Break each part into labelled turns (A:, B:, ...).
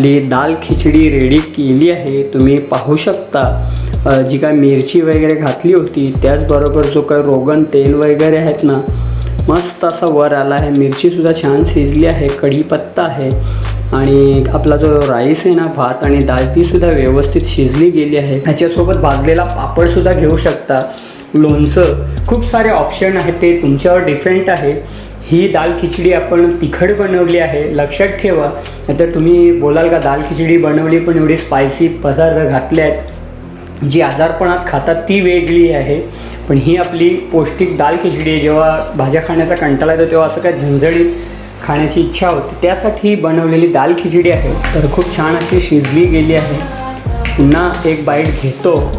A: आपली दाल खिचडी रेडी केली आहे तुम्ही पाहू शकता. जी काय मिरची वगैरे घातली होती त्याचबरोबर जो काय रोगन तेल वगैरे आहेत ना मस्त असा वर आला आहे. मिरचीसुद्धा छान शिजली आहे कढीपत्ता आहे. आणि आपला जो राईस आहे ना भात आणि दाल तीसुद्धा व्यवस्थित शिजली गेली आहे. ह्याच्यासोबत भाजलेला पापडसुद्धा घेऊ शकता. लोणचं खूप सारे ऑप्शन आहेत ते तुमच्यावर डिफरंट आहे. ही दाल खिचडी आपण तिखट बनवली आहे लक्षात ठेवा. नाहीतर तुम्ही बोलाल का दाल खिचडी बनवली पण एवढी स्पायसी पदार्थ घातले आहेत. जी आजारपणात खातात ती वेगळी आहे. पण ही आपली पौष्टिक दाल खिचडी आहे. जेव्हा भाज्या खाण्याचा कंटाळा येतो तेव्हा असं काय झणझणीत खाण्याची इच्छा होती. त्यासाठी बनवलेली दाल खिचडी आहे. तर खूप छान अशी शिजली गेली आहे. पुन्हा एक बाईट घेतो.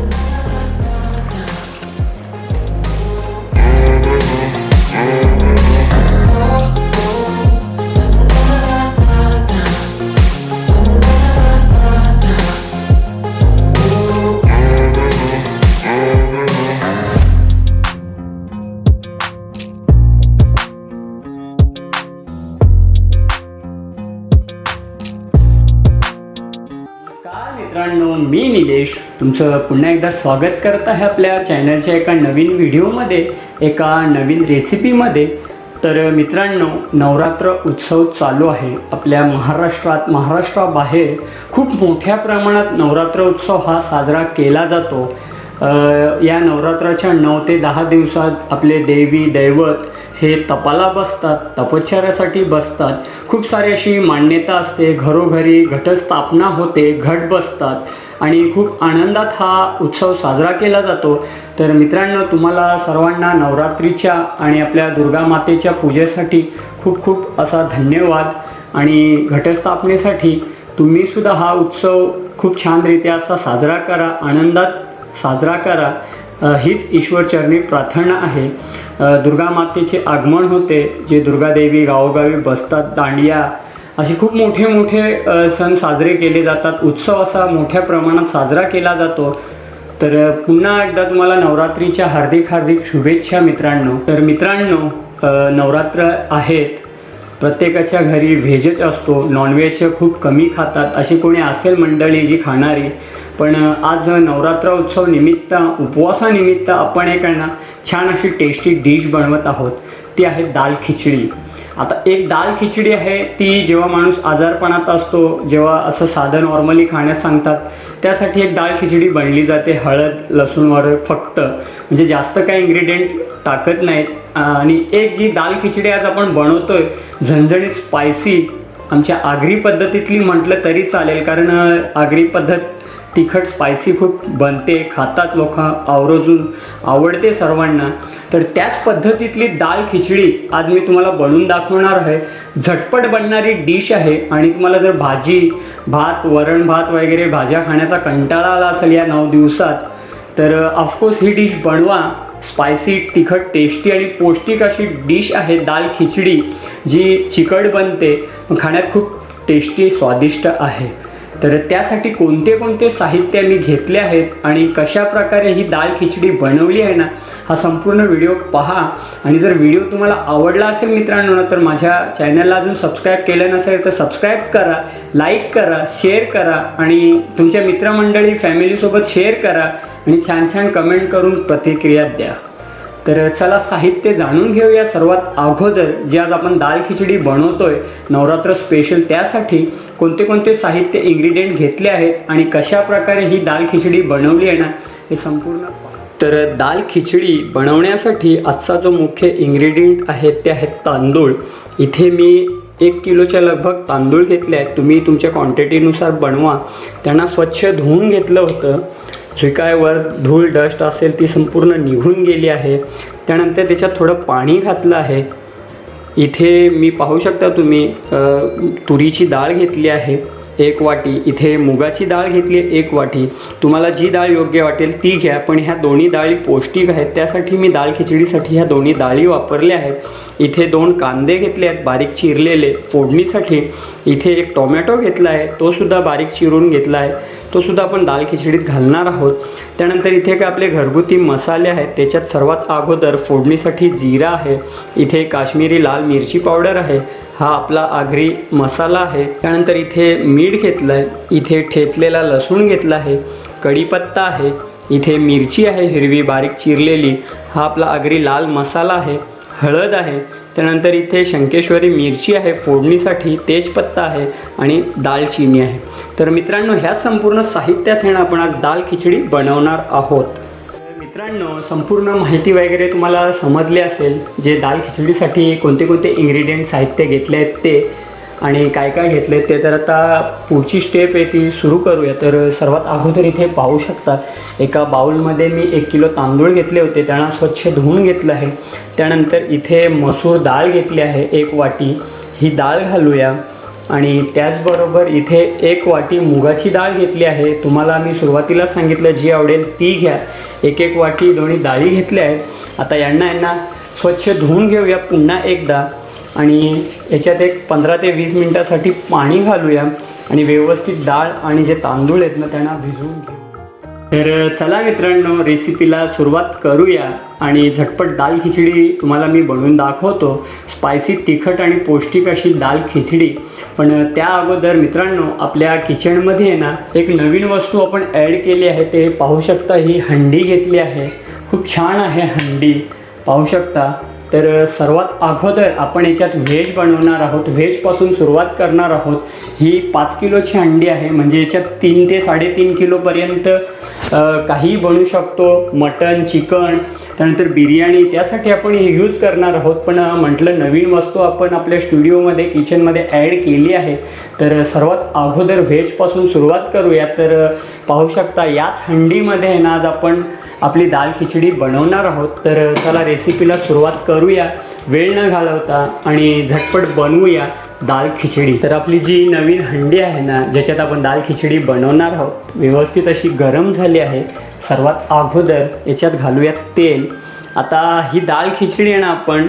A: मित्रांनो मी निलेश. तुमचं पुन्हा एकदा स्वागत करत आहे आपल्या चॅनलच्या एका नवीन व्हिडिओमध्ये एका नवीन रेसिपीमध्ये. तर मित्रांनो नवरात्र उत्सव चालू आहे. आपल्या महाराष्ट्रात महाराष्ट्राबाहेर खूप मोठ्या प्रमाणात नवरात्र उत्सव हा साजरा केला जातो. या नवरात्राच्या नऊ ते दहा दिवसात आपले देवी दैवत हे तपाला बसतात तपश्चर्यासाठी बसतात. खूप सारी अशी मान्यता असते. घरोघरी घटस्थापना होते घट बसतात. आणि खूप आनंदात हा उत्सव साजरा केला जातो. तर मित्रांनो तुम्हाला सर्वांना नवरात्रीच्या आणि आपल्या दुर्गा मातेच्या पूजेसाठी खूप खूप असा धन्यवाद. आणि घटस्थापनेसाठी तुम्हीसुद्धा हा उत्सव खूप छानरित्या असा साजरा करा. आनंदात साजरा करा. हीच ईश्वरचरणी प्रार्थना आहे. दुर्गा मातेचे आगमन होते. जे दुर्गादेवी गावोगावी बसतात दांडिया असे खूप मोठे मोठे सण साजरे केले जातात. उत्सव असा मोठ्या प्रमाणात साजरा केला जातो. तर पुन्हा एकदा तुम्हाला नवरात्रीच्या हार्दिक हार्दिक शुभेच्छा मित्रांनो. तर मित्रांनो नवरात्र आहेत. प्रत्येकाच्या घरी व्हेजच असतो नॉनव्हेज खूप कमी खातात. अशी कोणी असेल मंडळी जी खाणारी पण आज नवरात्र उत्सव निमित्त उपवासानिमित्त आपण एक ना छान अशी टेस्टी डिश बनवत आहोत. ती आहे दाल खिचडी. आता एक दाल खिचडी आहे ती जेव्हा माणूस आजारपणात असतो जेव्हा असं साधं नॉर्मली खाण्यास सांगतात त्यासाठी एक दाल खिचडी बनली जाते हळद लसूणवर फक्त. म्हणजे जास्त काही इन्ग्रेडियंट टाकत नाहीत. आणि एक जी दाल खिचडी आज आपण बनवतोय झणझणीत स्पायसी आमच्या आगरी पद्धतीतली म्हटलं तरी चालेल कारण आगरी पद्धत तिखट स्पायसी खूप बनते खातात लोक आवर्जून आवडते सर्वांना. तर त्याच पद्धतीतली दाल खिचडी आज मी तुम्हाला बनवून दाखवणार आहे. झटपट बनणारी डिश आहे आणि तुम्हाला जर भाजी भात वरण भात वगैरे भाज्या खाण्याचा कंटाळा आला असेल या नऊ दिवसात तर ऑफकोर्स ही डिश बनवा. स्पायसी तिखट टेस्टी आणि पौष्टिक अशी डिश आहे दाल खिचडी जी चिकट बनते खाण्यात खूप टेस्टी स्वादिष्ट आहे. तर त्यासाठी कोणते कोणते साहित्य मी घेतले आहेत आणि कशा प्रकारे ही दाल खिचडी बनवली आहे ना हा संपूर्ण व्हिडिओ पहा. आणि जर व्हिडिओ तुम्हाला आवडला असेल मित्रांनो ना तर माझ्या चॅनलला अजून सबस्क्राईब केलं नसेल तर सबस्क्राईब करा लाईक करा शेअर करा आणि तुमच्या मित्रमंडळी फॅमिलीसोबत शेअर करा आणि छान छान कमेंट करून प्रतिक्रिया द्या. तर चला साहित्य जाणून घेऊया सर्वात अगोदर. जे आज आपण दाल खिचडी बनवतोय नवरात्र स्पेशल त्यासाठी कोणते कोणते साहित्य इन्ग्रेडियंट घेतले आहेत आणि कशा प्रकारे ही दाल खिचडी बनवली आहे ना हे संपूर्ण तर दाल खिचडी बनवण्यासाठी आजचा जो मुख्य इन्ग्रेडियंट आहे ते आहेत तांदूळ. इथे मी एक किलोच्या लगभग तांदूळ घेतले आहेत. तुम्ही तुमच्या क्वांटिटीनुसार बनवा. त्यांना स्वच्छ धुवून घेतलं होतं. जे काय वर धूळ डस्ट असेल ती संपूर्ण निघून गेली आहे. त्यानंतर त्याच्यात थोडं पाणी घातलं आहे. इथे मी पाहू शकता तुम्ही तुरीची डाळ घेतली आहे. एक वाटी इथे मुगाची डाळ घेतली आहे एक वाटी. तुम्हाला जी डाळ योग्य वाटेल ती घ्या पण ह्या दोन्ही डाळी पौष्टिक आहेत. त्यासाठी मी डाळ खिचडीसाठी ह्या दोन्ही डाळी वापरल्या आहेत. इथे दोन कांदे घेतले आहेत बारीक चिरलेले फोडणीसाठी. इथे एक टोमॅटो घेतला आहे तो सुद्धा बारीक चिरून घेतला आहे. तो सुद्धा आपण दाल खिचडीत घालणार आहोत. त्यानंतर इथे काय आपले घरगुती मसाले आहेत त्याच्यात सर्वात अगोदर फोडणीसाठी जिरा आहे. इथे काश्मीरी लाल मिरची पावडर आहे. हा आपला आगरी मसाला आहे. त्यानंतर इथे मीठ घेतलं आहे इथे ठेचलेला लसूण घेतला आहे कढीपत्ता आहे. इथे मिरची आहे हिरवी बारीक चिरलेली. हा आपला आगरी लाल मसाला आहे. हळद आहे. त्यानंतर इथे शंकेश्वरी मिरची आहे फोडणीसाठी. तेजपत्ता आहे आणि दालचिनी आहे. तर मित्रांनो ह्या संपूर्ण साहित्यात येणं आपण आज दाल खिचडी बनवणार आहोत. मित्रांनो संपूर्ण माहिती वगैरे तुम्हाला समजली असेल जे दाल खिचडीसाठी कोणते कोणते इंग्रेडियंट साहित्य घेतले आहेत ते आणि काय काय घेतले ते तर आता पुढची स्टेप आहे ती सुरू करूया. तर सर्वात अगोदर इथे पाहू शकता एका बाउलमध्ये मी एक किलो तांदूळ घेतले होते त्यांना स्वच्छ धुवून घेतलं आहे. त्यानंतर इथे मसूर डाळ घेतली आहे एक वाटी. ही डाळ घालूया. आणि त्याचबरोबर इथे एक वाटी मुगाची डाळ घेतली आहे. तुम्हाला मी सुरुवातीला सांगितलं जी आवडेल ती घ्या. एक एक वाटी दोन्ही डाळी घेतल्या आहेत. आता यांना यांना स्वच्छ धुवून घेऊया पुन्हा एकदा. आणि याच्यात एक पंधरा ते वीस मिनटासाठी पाणी घालूया. आणि व्यवस्थित डाळ आणि जे तांदूळ आहेत ना त्यांना भिजवून घेऊ तर चला मित्रांनो रेसिपीला सुरुवात करूया आणि झटपट दाल खिचडी तुम्हाला मी बनवून दाखवतो. स्पायसी तिखट आणि पौष्टिक अशी दाल खिचडी. पण त्या अगोदर मित्रांनो आपल्या किचनमध्ये आहे ना एक नवीन वस्तू आपण ॲड केली आहे. ते पाहू शकता ही हंडी घेतली आहे. खूप छान आहे हंडी. पाहू शकता. तर सर्वात अगोदर आपण याच्यात व्हेज बनवणार आहोत. व्हेजपासून सुरुवात करणार आहोत. ही पाच किलोची अंडी आहे. म्हणजे याच्यात तीन ते साडेतीन किलोपर्यंत काही बनू बनवू शकतो. मटन चिकन त्यानंतर बिर्याणी त्यासाठी आपण हे यूज करणार आहोत. पण म्हटलं नवीन वस्तू आपण आपल्या स्टुडिओमध्ये किचनमध्ये ॲड केली आहे. तर सर्वात अगोदर व्हेजपासून सुरुवात करूया. तर पाहू शकता याच हंडीमध्ये आहे ना आज आपण आपली दाल खिचडी बनवणार आहोत. तर चला रेसिपीला सुरुवात करूया. वेळ न घालवता आणि झटपट बनवूया दाल खिचडी. तर आपली जी नवीन हंडी आहे ना ज्याच्यात आपण दाल खिचडी बनवणार आहोत व्यवस्थित अशी गरम झाली आहे. सर्वात अगोदर याच्यात घालूयात तेल. आता ही दाल खिचडी आहे ना आपण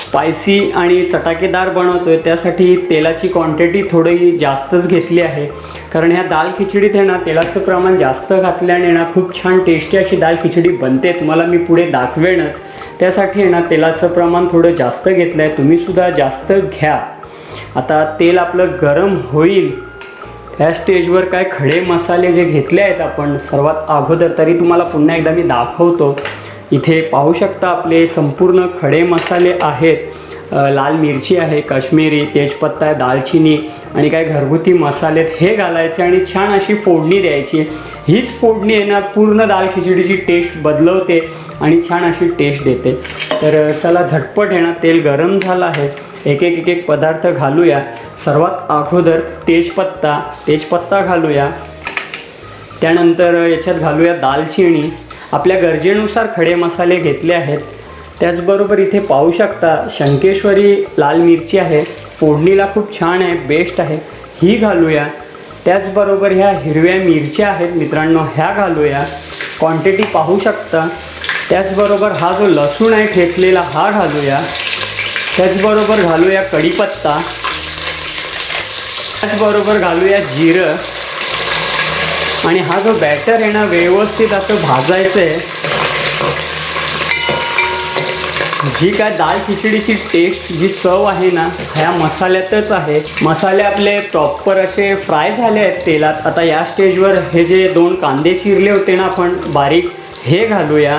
A: स्पायसी आणि चटाकेदार बनवतोय त्यासाठी तेलाची क्वांटिटी थोडी जास्तच घेतली आहे. कारण ह्या दाल खिचडीत आहे ना तेलाचं प्रमाण जास्त घातल्याने ना खूप छान टेस्टी अशी दाल खिचडी बनते. तुम्हाला मी पुढे दाखवेनच. त्यासाठी आहे ना तेलाचं प्रमाण थोडं जास्त घेतलं आहे तुम्हीसुद्धा जास्त घ्या. आता तेल आपलं गरम होईल. ह्या स्टेजवर काय खडे मसाले जे घेतले आहेत आपण सर्वात अगोदर तरी तुम्हाला पुन्हा एकदा मी दाखवतो. इथे पाहू शकता आपले संपूर्ण खडे मसाले आहेत. लाल मिरची आहे काश्मीरी तेजपत्ता आहे दालचिनी आणि काय घरगुती मसाले हे घालायचे आणि छान अशी फोडणी द्यायची. हीच फोडणी आहे ना पूर्ण दाल खिचडीची टेस्ट बदलवते आणि छान अशी टेस्ट देते. तर चला झटपट आहे ना तेल गरम झालं आहे. एक एक एक एक पदार्थ घालूया. सर्वात अगोदर तेजपत्ता तेजपत्ता घालूया. त्यानंतर याच्यात घालूया दालचिनी. आपल्या गरजेनुसार खडे मसाले घेतले आहेत. त्याचबरोबर इथे पाहू शकता शंकेश्वरी लाल मिरची आहे. फोडणीला खूप छान आहे बेस्ट आहे. ही घालूया. त्याचबरोबर ह्या हिरव्या मिरच्या आहेत मित्रांनो ह्या घालूया. क्वांटिटी पाहू शकता. त्याचबरोबर हा जो लसूण आहे ठेचलेला हा घालूया. त्याचबरोबर घालूया कढीपत्ता. त्याचबरोबर घालूया जिरं. आणि हा जो बॅटर आहे ना व्यवस्थित असं भाजायचं आहे जी काय दाल खिचडीची टेस्ट जी चव आहे ना ह्या मसाल्यातच आहे. मसाले आपले प्रॉपर असे फ्राय झाले आहेत तेलात. आता या स्टेजवर हे जे दोन कांदे चिरले होते ना आपण बारीक हे घालूया.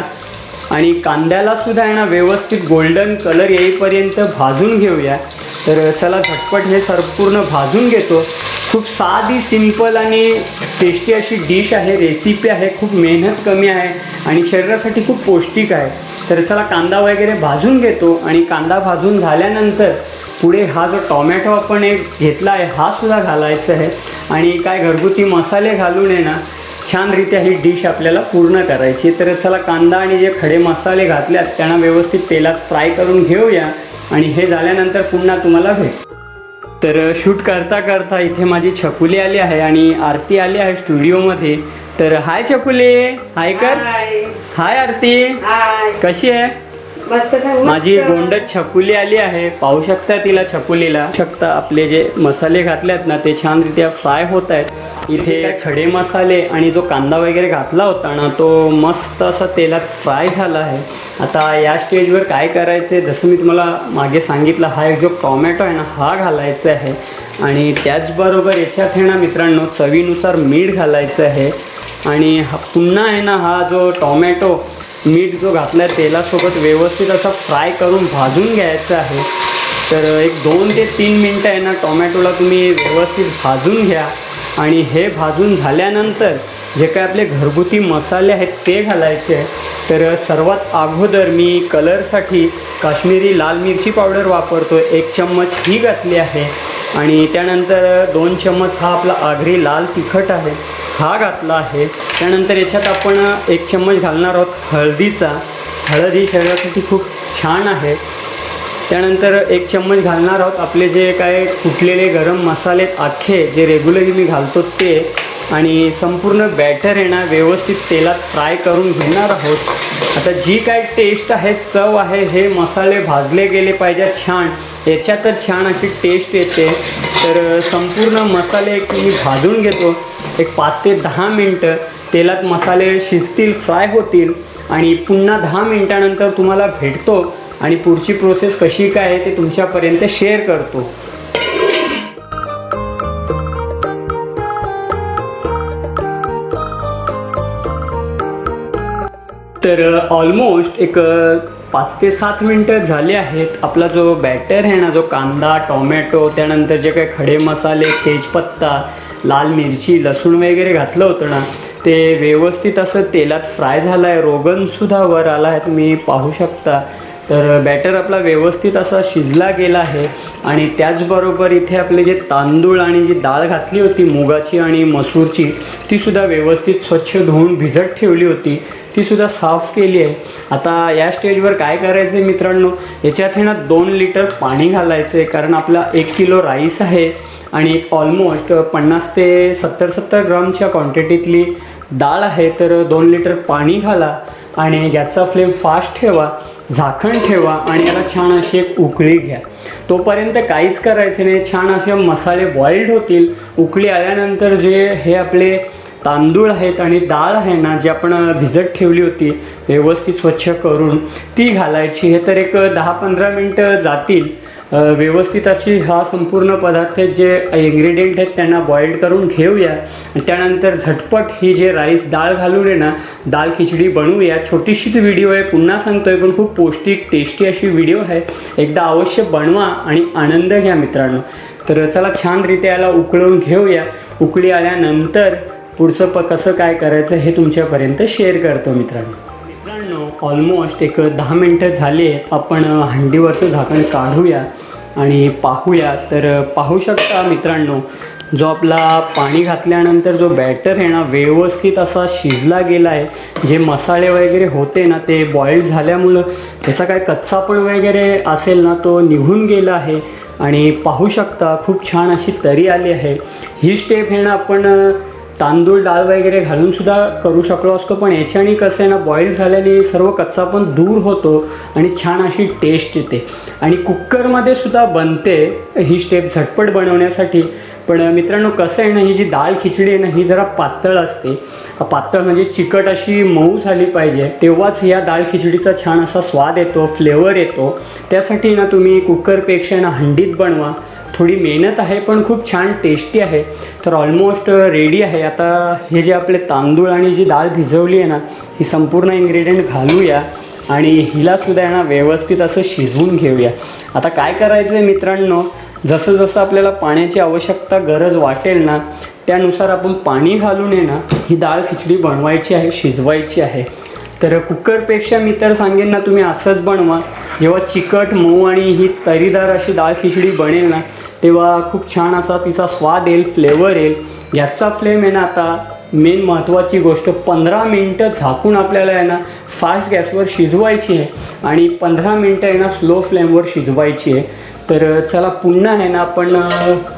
A: आणि कांद्याला सुद्धा आहे ना व्यवस्थित गोल्डन कलर येईपर्यंत भाजून घेऊया. तर चला झटपट हे संपूर्ण भाजून घेतो. खूप साधी सिंपल आणि टेस्टी अशी डिश आहे. रेसिपी आहे खूप मेहनत कमी आहे आणि शरीरासाठी खूप पौष्टिक आहे. तर चला कांदा वगैरे भाजून घेतो आणि कांदा भाजून झाल्यानंतर पुढे हा जो टॉमॅटो आपण एक घेतला आहे हा सुद्धा घालायचा आहे. आणि काय घरगुती मसाले घालून आहे ना छानरित्या ही डिश आपल्याला पूर्ण करायची. तर चला कांदा आणि जे खडे मसाले घातल्यात त्यांना व्यवस्थित तेलात फ्राय करून घेऊया. आणि हे झाल्यानंतर पुन्हा तुम्हाला भेट. तर शूट करता करता इथे माझी छकुली आली आहे आणि आरती आली आहे स्टुडिओमध्ये. तर हाय छकुली हाय कर.
B: हाय.
A: आरती. कशी आहे?
B: मस्त
A: माझी गोंडत छकुली आली आहे. पाहू शकता तिला छकुलीला. शकता आपले जे मसाले घातलेत ना ते छानरित्या फ्राय होत आहेत. इथे खडे मसाले आणि जो कांदा वगैरे घातला होता ना तो मस्त असा तेलात फ्राय झाला आहे. आता या स्टेजवर काय करायचं आहे जसं मी तुम्हाला मागे सांगितलं हा एक जो टॉमॅटो आहे ना हा घालायचा आहे. आणि त्याचबरोबर याच्यात आहे ना मित्रांनो चवीनुसार मीठ घालायचं आहे. आणि पुन्हा आहे ना हा जो टॉमॅटो मीठ जो घातला आहे तेलासोबत व्यवस्थित असा फ्राय करून भाजून घ्यायचं आहे. तर एक दोन ते तीन मिनटं आहे ना टोमॅटोला तुम्ही व्यवस्थित भाजून घ्या. आणि हे भाजून झाल्यानंतर जे काय आपले घरगुती मसाले आहेत ते घालायचे. तर सर्वात अगोदर मी कलरसाठी काश्मीरी लाल मिरची पावडर वापरतो एक चम्मच ही घातली आहे. आणि त्यानंतर दोन चम्मच हा आपला आगरी लाल तिखट आहे. हा घातला आहे. त्यानंतर याच्यात आपण एक चम्मच घालणार आहोत हळदीचा. हळद ही शरीरासाठी खूप छान आहे. त्यानंतर एक चम्मच घालणार आहोत आपले जे काय कुटलेले गरम मसाले आखे जे रेग्युलरली मी घालतो ते. आणि संपूर्ण बॅटर आहे ना व्यवस्थित तेलात फ्राय करून घेणार आहोत. आता जी काय टेस्ट आहे चव आहे हे मसाले भाजले गेले पाहिजेत छान. याच्यातच छान अशी टेस्ट येते. तर संपूर्ण मसाले एक मी भाजून घेतो. एक पाच ते दहा मिनटं तेलात मसाले शिजतील फ्राय होतील आणि पुन्हा दहा मिनटानंतर तुम्हाला भेटतो आणि पुढची प्रोसेस कशी काय आहे ते तुमच्यापर्यंत शेअर करतो. तर uh, ऑलमोस्ट एक uh, पाच ते सात मिनटं झाले आहेत. आपला जो बॅटर आहे ना जो कांदा टोमॅटो त्यानंतर जे काही खडे मसाले तेजपत्ता लाल मिरची लसूण वगैरे घातलं होतं ना ते व्यवस्थित असं तेलात फ्राय झालं आहे रोगनसुद्धा वर आला आहे तुम्ही पाहू शकता. तर बॅटर आपला व्यवस्थित असा शिजला गेला आहे. आणि त्याचबरोबर इथे आपले जे तांदूळ आणि जी डाळ घातली होती मुगाची आणि मसूरची तीसुद्धा व्यवस्थित स्वच्छ धुवून भिजत ठेवली होती. तीसुद्धा साफ केली आहे. आता या स्टेजवर काय करायचं आहे मित्रांनो? याच्यात हे ना दोन लिटर पाणी घालायचं आहे कारण आपला एक किलो राईस आहे. आणि एक ऑलमोस्ट पन्नास ते सत्तर सत्तर ग्रामच्या क्वांटिटीतली डाळ आहे तर दोन लिटर पाणी घाला आणि गॅसचा फ्लेम फास्ट ठेवा झाकण ठेवा आणि याला छान अशी एक उकळी घ्या. तोपर्यंत काहीच करायचं नाही. छान असे मसाले बॉइल्ड होतील. उकळी आल्यानंतर जे हे आपले तांदूळ आहेत आणि डाळ आहे ना जी आपण भिजत ठेवली होती व्यवस्थित स्वच्छ करून ती घालायची. हे तर एक दहा पंधरा मिनटं जातील. व्यवस्थित अशी हा संपूर्ण पदार्थ जे इन्ग्रेडियंट आहेत त्यांना बॉईल करून घेऊया आणि त्यानंतर झटपट ही जे राईस डाळ घालून आहे ना दाल खिचडी बनवूया. छोटीशीच व्हिडिओ आहे पुन्हा सांगतोय पण खूप पौष्टिक टेस्टी अशी व्हिडिओ आहे. एकदा अवश्य बनवा आणि आनंद घ्या मित्रांनो. तर चला छानरित्या याला उकळून घेऊया. उकळी आल्यानंतर पुढचं प कसं काय करायचं हे तुमच्यापर्यंत शेअर करतो मित्रांनो. ऑलमोस्ट एक दहा मिनटं झाली आहेत आपण हंडीवरचं झाकण काढूया आणि पाहूया. तर पाहू शकता मित्रांनो जो आपला पाणी घातल्यानंतर जो बॅटर आहे ना व्यवस्थित असा शिजला गेला आहे. जे मसाले वगैरे होते ना ते बॉईल झाल्यामुळं त्याचा काय कच्चापण वगैरे असेल ना तो निघून गेला आहे. आणि पाहू शकता खूप छान अशी तरी आली आहे. ही स्टेप आहे ना आपण तांदूळ डाळ वगैरे घालून सुद्धा करू शकलो असतो पण याच्याने कसं आहे ना बॉईल झाल्याने सर्व कच्चा पण दूर होतो आणि छान अशी टेस्ट येते. आणि कुकरमध्ये सुद्धा बनते ही स्टेप झटपट बनवण्यासाठी. पण मित्रांनो कसं आहे ना ही जी डाळ खिचडी आहे ना ही जरा पातळ असते. पातळ म्हणजे चिकट अशी मऊ झाली पाहिजे. तेव्हाच या डाळ खिचडीचा छान असा स्वाद येतो फ्लेवर येतो. त्यासाठी ना तुम्ही कुकरपेक्षा ना हंडीत बनवा. थोडी मेहनत आहे पण खूप छान टेस्टी आहे. तर ऑलमोस्ट रेडी आहे. आता हे जे आपले तांदूळ आणि जी डाळ भिजवली आहे ना ही संपूर्ण इन्ग्रेडियंट घालूया आणि हिलासुद्धा आहे ना व्यवस्थित असं शिजवून घेऊया. आता काय करायचं आहे मित्रांनो जसं जसं आपल्याला पाण्याची आवश्यकता गरज वाटेल ना त्यानुसार आपण पाणी घालून आहे ना ही डाळ खिचडी बनवायची आहे शिजवायची आहे. तर कुकरपेक्षा मी तर सांगेन ना तुम्ही असंच बनवा. जेव्हा चिकट मऊ आणि ही तरीदार अशी डाळ खिचडी बनेल ना तेव्हा खूप छान असा तिचा स्वाद येईल फ्लेवर येईल. याचा फ्लेम आहे ना आता मेन महत्त्वाची गोष्ट पंधरा मिनटं झाकून आपल्याला आहे ना फास्ट गॅसवर शिजवायची आहे. आणि पंधरा मिनटं आहे ना स्लो फ्लेमवर शिजवायची आहे. तर चला पुन्हा आहे ना आपण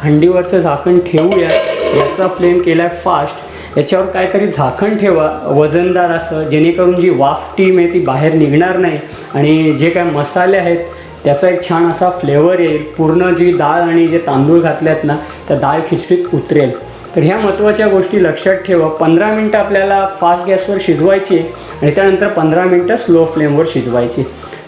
A: हंडीवरचं झाकण ठेवूया. याचा फ्लेम केला आहे फास्ट याच्यावर काहीतरी झाकण ठेवा वजनदार असं जेणेकरून जी वाफ टीम आहे ती बाहेर निघणार नाही. आणि जे काय मसाले आहेत त्याचा एक छान असा फ्लेवर येईल. पूर्ण जी डाळ आणि जे तांदूळ घातले आहेत ना त्या डाळ खिचडीत उतरेल. तर ह्या महत्त्वाच्या गोष्टी लक्षात ठेवा. पंधरा मिनटं आपल्याला फास्ट गॅसवर शिजवायची आणि त्यानंतर पंधरा मिनटं स्लो फ्लेमवर शिजवायची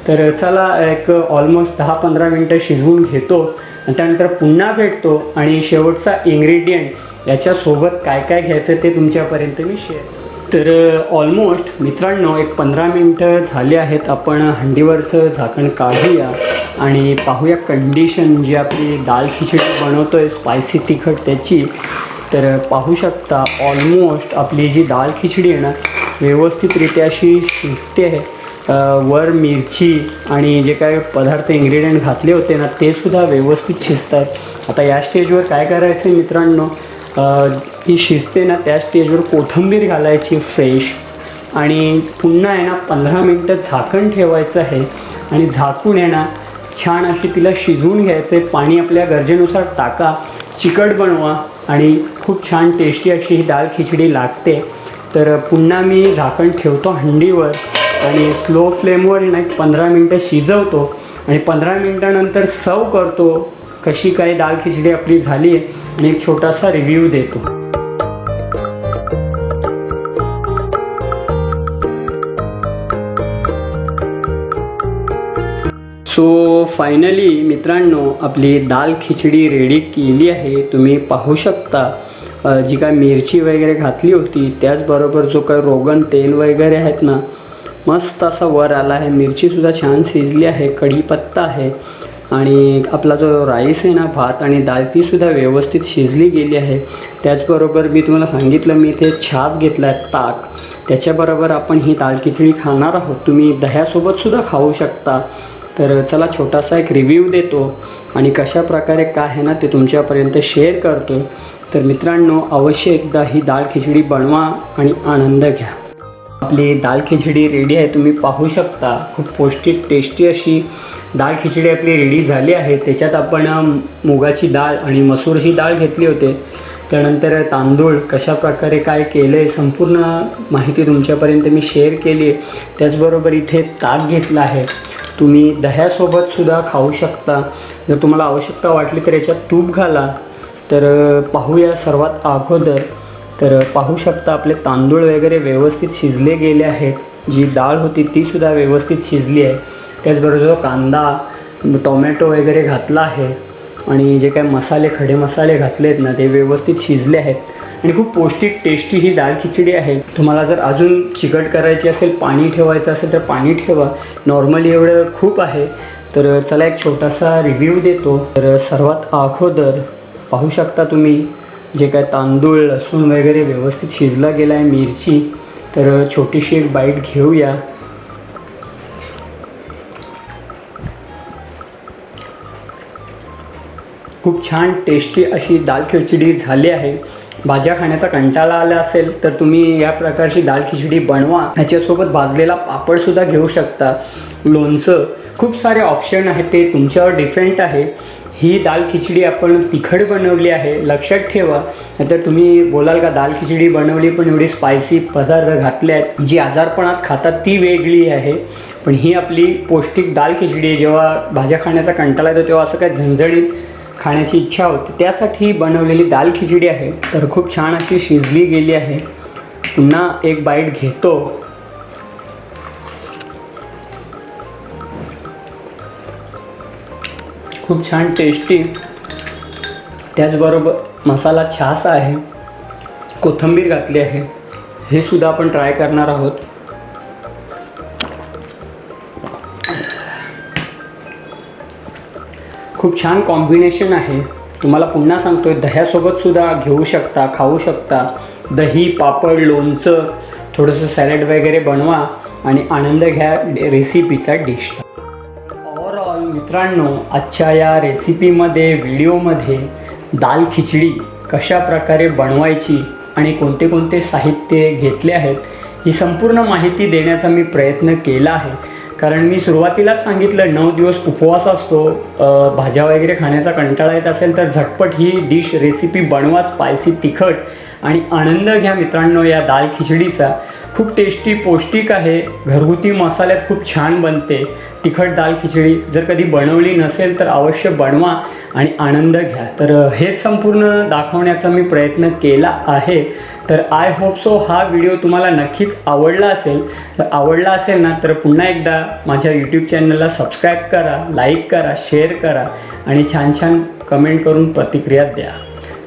A: तर चला एक ऑलमोस्ट दहा पंधरा मिनटं शिजवून घेतो आणि त्यानंतर पुन्हा भेटतो. आणि शेवटचा इन्ग्रेडियंट याच्यासोबत काय काय घ्यायचं ते तुमच्यापर्यंत मी शेअर तर ऑलमोस्ट मित्रांनो एक पंधरा मिनटं झाले आहेत. आपण हंडीवरचं झाकण काढूया आणि पाहूया कंडिशन जी आपली दाल खिचडी बनवतो आहे स्पायसी तिखट त्याची. तर पाहू शकता ऑलमोस्ट आपली जी दाल खिचडी आहे ना व्यवस्थितरित्या अशी शिजते आहे. वर मिरची आणि जे काय पदार्थ इन्ग्रेडियंट घातले होते ना ते सुद्धा व्यवस्थित शिजत आहेत आता या स्टेजवर काय करायचं आहे मित्रांनो? ती ही शिजते ना त्या स्टेजवर कोथिंबीर घालायची फ्रेश आणि पुन्हा आहे ना पंधरा मिनटं झाकण ठेवायचं आहे. आणि झाकून आहे ना छान अशी तिला शिजवून घ्यायचं आहे. पाणी आपल्या गरजेनुसार टाका चिकट बनवा आणि खूप छान टेस्टी अशी ही दाल खिचडी लागते. तर पुन्हा मी झाकण ठेवतो हंडीवर आणि स्लो फ्लेमवर ना एक पंधरा मिनटं शिजवतो. आणि पंधरा मिनटानंतर सर्व करतो. कशी काय दाल खिचडी आपली झाली आहे आणि एक छोटासा रिव्ह्यू देतो. सो फायनली मित्रांनो आपली दाल खिचडी रेडी केली आहे. तुम्ही पाहू शकता जी काय मिरची वगैरे घातली होती त्याचबरोबर जो काय रोगन तेल वगैरे आहेत ना मस्त असा वर आला आहे. मिरचीसुद्धा छान शिजली आहे कढीपत्ता आहे. आणि आपला जो राईस आहे ना भात आणि दाल तीसुद्धा व्यवस्थित शिजली गेली आहे. त्याचबरोबर मी तुम्हाला सांगितलं मी इथे छास घेतला आहे ताक. त्याच्याबरोबर आपण ही दाल खिचडी खाणार आहोत. तुम्ही दह्यासोबतसुद्धा खाऊ शकता. तर चला छोटासा एक रिव्ह्यू देतो आणि कशा प्रकारे काय आहे ना ते तुमच्यापर्यंत शेअर करतो तर मित्रांनो अवश्य एकदा ही दाल खिचडी बनवा आणि आनंद घ्या. आपली दाल खिचडी रेडी आहे तुम्ही पाहू शकता. खूप पौष्टिक टेस्टी अशी डाळ खिचडी आपली रेडी झाली आहे. त्याच्यात आपण मुगाची डाळ आणि मसूरची डाळ घेतली होते. त्यानंतर तांदूळ कशा प्रकारे काय केलं आहे संपूर्ण माहिती तुमच्यापर्यंत मी शेअर केली आहे. त्याचबरोबर इथे ताक घेतलं आहे. तुम्ही दह्यासोबतसुद्धा खाऊ शकता. जर तुम्हाला आवश्यकता वाटली तर याच्यात तूप घाला. तर पाहूया सर्वात अगोदर. तर पाहू शकता आपले तांदूळ वगैरे व्यवस्थित शिजले गेले आहेत. जी डाळ होती तीसुद्धा व्यवस्थित शिजली आहे. त्याचबरोबर जो कांदा टोमॅटो वगैरे घातला आहे आणि जे काय मसाले खडे मसाले घातले आहेत ना ते व्यवस्थित शिजले आहेत. आणि खूप पौष्टिक टेस्टी ही दाल खिचडी आहे. तुम्हाला जर अजून चिकट करायची असेल पाणी ठेवायचं असेल तर पाणी ठेवा. नॉर्मली एवढं खूप आहे. तर चला एक छोटासा रिव्ह्यू देतो. तर सर्वात अगोदर पाहू शकता तुम्ही जे काय तांदूळ लसूण वगैरे व्यवस्थित शिजला गेला आहे मिरची. तर छोटीशी एक बाईट घेऊया. खूप छान टेस्टी अशी दाल खिचडी झाली आहे. भाज्या खाण्याचा कंटाळा आला असेल तर तुम्ही या प्रकारची दाल खिचडी बनवा. ह्याच्यासोबत भाजलेला पापडसुद्धा घेऊ शकता. लोणचं खूप सारे ऑप्शन आहेत ते तुमच्यावर डिफरंट आहे. ही दाल खिचडी आपण तिखट बनवली आहे लक्षात ठेवा. नाहीतर तुम्ही बोलाल का दाल खिचडी बनवली पण एवढी स्पायसी पदार्थ घातले आहेत. जी आजारपणात खातात ती वेगळी आहे. पण ही आपली पौष्टिक दाल खिचडी आहे. जेव्हा भाज्या खाण्याचा कंटाळा येतो तेव्हा असं काय झणझणीत खाण्याची इच्छा होती. त्यासाठी बनवलेली दाल खिचडी आहे. तर खूप छान अशी शिजली गेली आहे. पुन्हा एक बाईट घेतो. खूप छान टेस्टी त्याचबरोबर मसाला छास आहे. कोथिंबीर घातली आहे. हे सुद्धा आपण ट्राय करणार आहोत. खूप छान कॉम्बिनेशन आहे. तुम्हाला पुन्हा सांगतोय दह्यासोबत सुद्धा घेऊ शकता खाऊ शकता. दही पापड लोणचं थोडंसं सॅलड वगैरे बनवा आणि आनंद घ्या रेसिपीचा डिशचा ओवरऑल मित्रांनो आजच्या या रेसिपीमध्ये व्हिडिओमध्ये दाल खिचडी कशा प्रकारे बनवायची आणि कोणते कोणते साहित्य घेतले आहेत ही संपूर्ण माहिती देण्याचा मी प्रयत्न केला आहे. कारण मी सुरुवातीलाच सांगितलं नऊ दिवस उपवास असतो भाज्या वगैरे खाण्याचा कंटाळा येत असेल तर झटपट ही डिश रेसिपी बनवा स्पायसी तिखट आणि आनंद घ्या मित्रांनो या दाल खिचडीचा. खूप टेस्टी पौष्टिक आहे. घरगुती मसाल्यात खूप छान बनते. तिखट दाल खिचडी जर कधी बनवली नसेल तर अवश्य बनवा आणि आनंद घ्या. तर हेच संपूर्ण दाखवण्याचा मी प्रयत्न केला आहे. तर आय होप सो हा व्हिडिओ तुम्हाला नक्कीच आवडला असेल. तर आवडला असेल ना तर पुन्हा एकदा माझ्या यूट्यूब चॅनलला सबस्क्राईब करा लाईक करा शेअर करा आणि छान छान कमेंट करून प्रतिक्रिया द्या.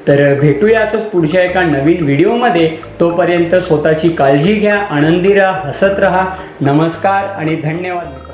A: तर भेटूया असंच पुढच्या एका नवीन व्हिडिओमध्ये. तोपर्यंत स्वतःची काळजी घ्या आनंदी राहा हसत राहा. नमस्कार आणि धन्यवाद.